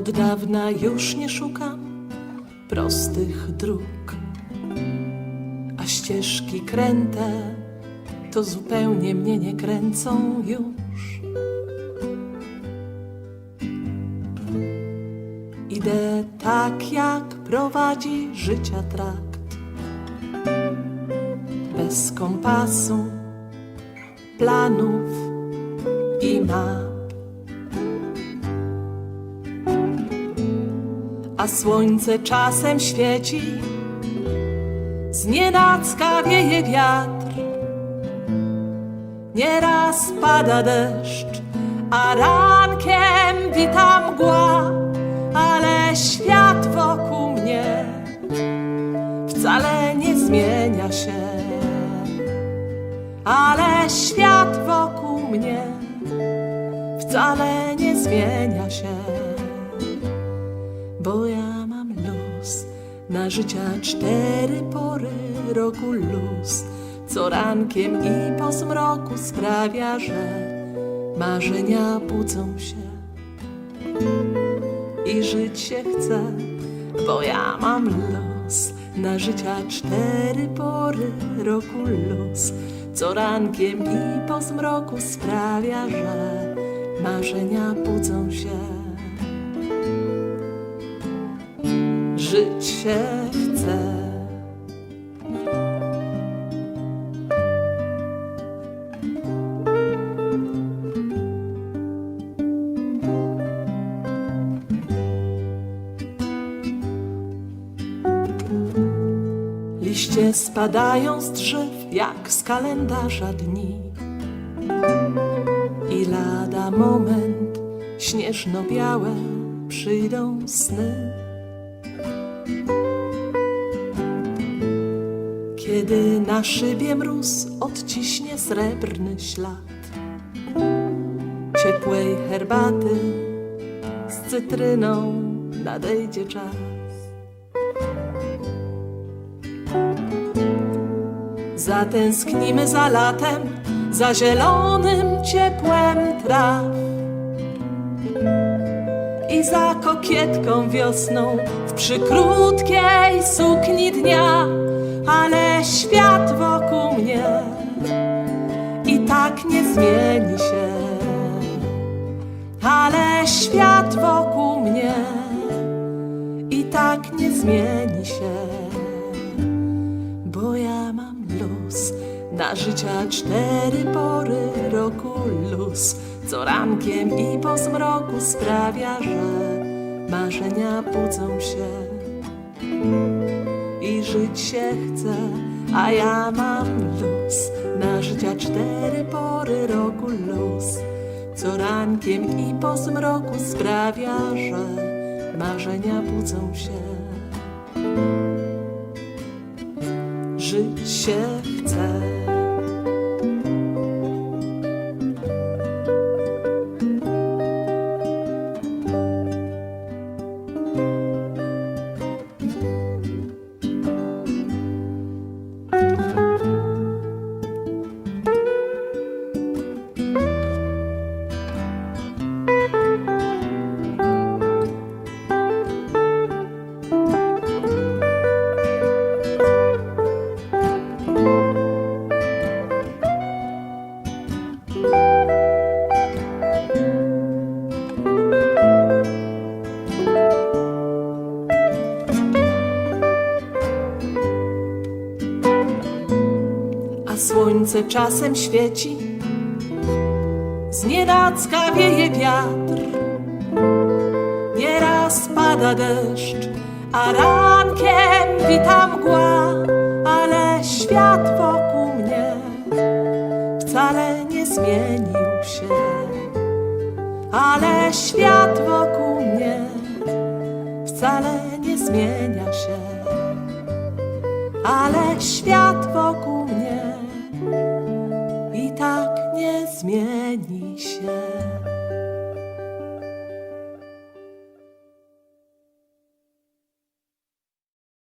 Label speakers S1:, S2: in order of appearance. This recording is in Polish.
S1: dawna już nie szukam prostych dróg, a ścieżki kręte to zupełnie mnie nie kręcą już. Idę tak, jak prowadzi życia trakt, bez kompasu, planów i map. A słońce czasem świeci, z nienacka wieje wiatr, nieraz pada deszcz, a rankiem wita mgła, ale świat wokół mnie wcale nie zmienia się, ale świat wokół mnie wcale nie zmienia się bo ja mam luz na życia cztery pory roku luz, co rankiem i po zmroku sprawia, że marzenia budzą się. I żyć się chce, bo ja mam luz na życia cztery pory roku luz, co rankiem i po zmroku sprawia, że marzenia budzą się. Żyć się chce. Liście spadają z drzew jak z kalendarza dni. I lada moment śnieżno-białe przyjdą sny. Kiedy na szybie mróz odciśnie srebrny ślad ciepłej herbaty z cytryną nadejdzie czas. Zatęsknimy za latem, za zielonym ciepłem traw i za kokietką wiosną w przykrótkiej sukni dnia, ale świat wokół mnie. I tak nie zmieni się. Ale świat wokół mnie. I tak nie zmieni się, bo ja mam luz. Na życia cztery pory roku luz, co rankiem i po zmroku sprawia, że marzenia budzą się i żyć się chce, a ja mam luz na życia cztery pory roku luz, co rankiem i po zmroku sprawia, że marzenia budzą się. Żyć się chce. Słońce czasem świeci, z nienacka wieje wiatr, nieraz pada deszcz, a rankiem wita mgła, ale świat wokół mnie wcale nie zmienił się, ale świat wokół mnie wcale nie zmienia się. Ale świat wokół zmieni się.